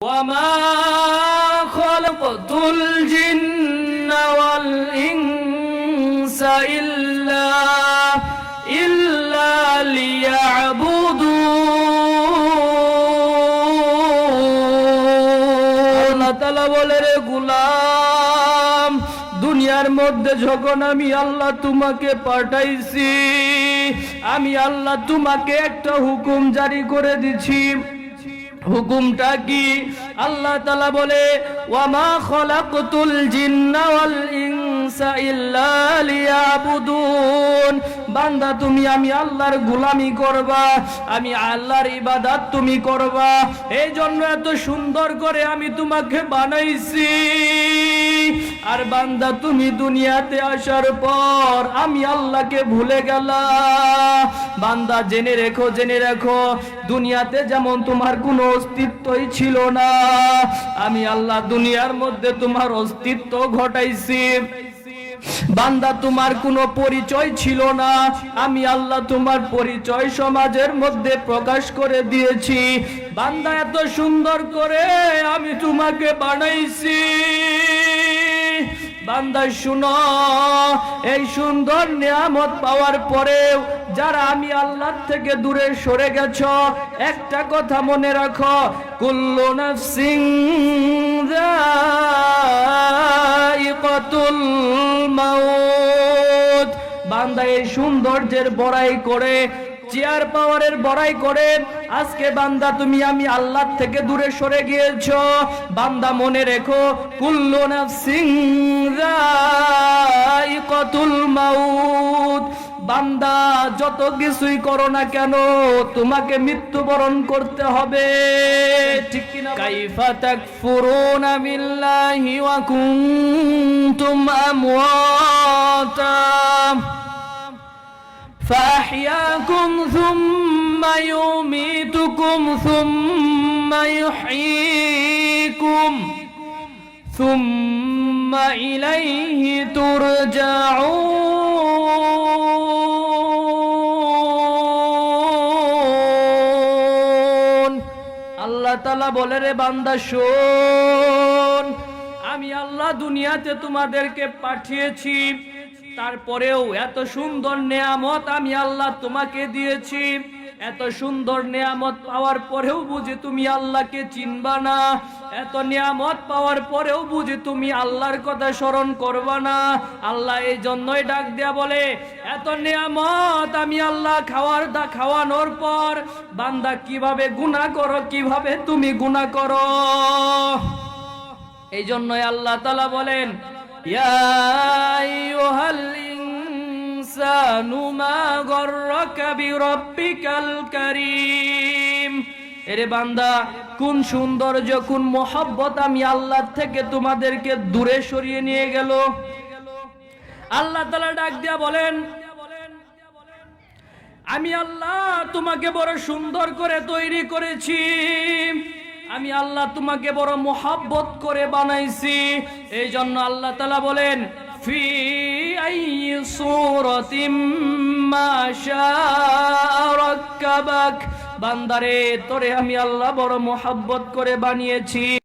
وما خلقت الجن والإنس إلا إلا ليعبدون আল্লাহ তাআলা বলে রে গুলাম দুনিয়ার মধ্যে যখন আমি আল্লাহ তোমাকে পাঠাইছি আমি আল্লাহ তোমাকে একটা হুকুম জারি করে দিছি হুকুমটা কি? আল্লাহ তালা বলে ওয়ামা খলাকুতুল জিন্নাওয়াল ইনসা ইল্লা লিয়াবুদুন। বান্দা তুমি, আমি আল্লাহর গোলামি করবা, আমি আল্লাহর ইবাদত তুমি করবা। এই জন্য এত সুন্দর করে আমি তোমাকে বানাইছি। আর বান্দা তুমি দুনিয়াতে আসার পর আমি আল্লাহকে ভুলে গেলা। বান্দা, জেনে রেখো জেনে রেখো, দুনিয়াতে যেমন তোমার কোনো অস্তিত্বই ছিল না, আমি আল্লাহ দুনিয়ার মধ্যে তোমার অস্তিত্ব ঘটাইছি। বান্দা, তোমার কোনো পরিচয় ছিল না। আমি আল্লাহ তোমার পরিচয় সমাজের মধ্যে প্রকাশ করে দিয়েছি। বান্দা, এত সুন্দর করে আমি তোমাকে বানাইছি। বান্দা, শুনো, এই সুন্দর নিয়ামত পাওয়ার পরেও যারা আমি আল্লাহর থেকে দূরে সরে গেছ, একটা কথা মনে রাখো। কুল্লু নাফসিং বান্দা সৌন্দর্যের বড়াই করে চেয়ার পাওয়ারের বড়াই করে, আজকে বান্দা তুমি আমি আল্লাহ থেকে দূরে সরে গিয়েছ। বান্দা মনে রেখো, কুল্লু নাফসিং যায়িকাতুল মাউত। বান্দা যত কিছুই করো না কেন, তোমাকে মৃত্যুবরণ করতে হবে। ঠিক কাইফা তাকফুরুনা فأحياكم ثم يميتكم ثم يحييكم ثم إليه ترجعون আল্লাহ তালা বলে রে বান্দা শোন আমি আল্লাহ দুনিয়াতে তোমাদেরকে পাঠিয়েছি তারপরেও এত সুন্দর নেয়ামত আমি আল্লাহ তোমাকে দিয়েছি। এত সুন্দর নেয়ামত পাওয়ার পরেও বুঝি তুমি আল্লাহকে চিনবা না। এত নিয়ামত পাওয়ার পরেও বুঝি তুমি আল্লাহর কথা স্মরণ করবা না। আল্লাহ এই জন্যই ডাক দেয়া বলে, এত নিয়ামত আমি আল্লাহ খাওয়ার দা, খাওয়ানোর পর বান্দা কীভাবে গুণা করো, কীভাবে তুমি গুণা করো? এই জন্যই আল্লাহ তালা বলেন يا أيها الإنسان ما غرك بربك الكريم এরে বান্দা কোন সৌন্দর্য কোন মোহব্বত আমি আল্লাহ থেকে তোমাদেরকে দূরে সরিয়ে নিয়ে গেল আল্লাহ তালা ডাক দিয়া বলেন আমি আল্লাহ তোমাকে বড় সুন্দর করে তৈরি করেছি আমি আল্লাহ তোমাকে বড় মোহাব্বত করে বানাইছি। এই জন্য আল্লাহ তালা বলেন, ফি আই বান্দারে, তোরে আমি আল্লাহ বড় মোহাব্বত করে বানিয়েছি।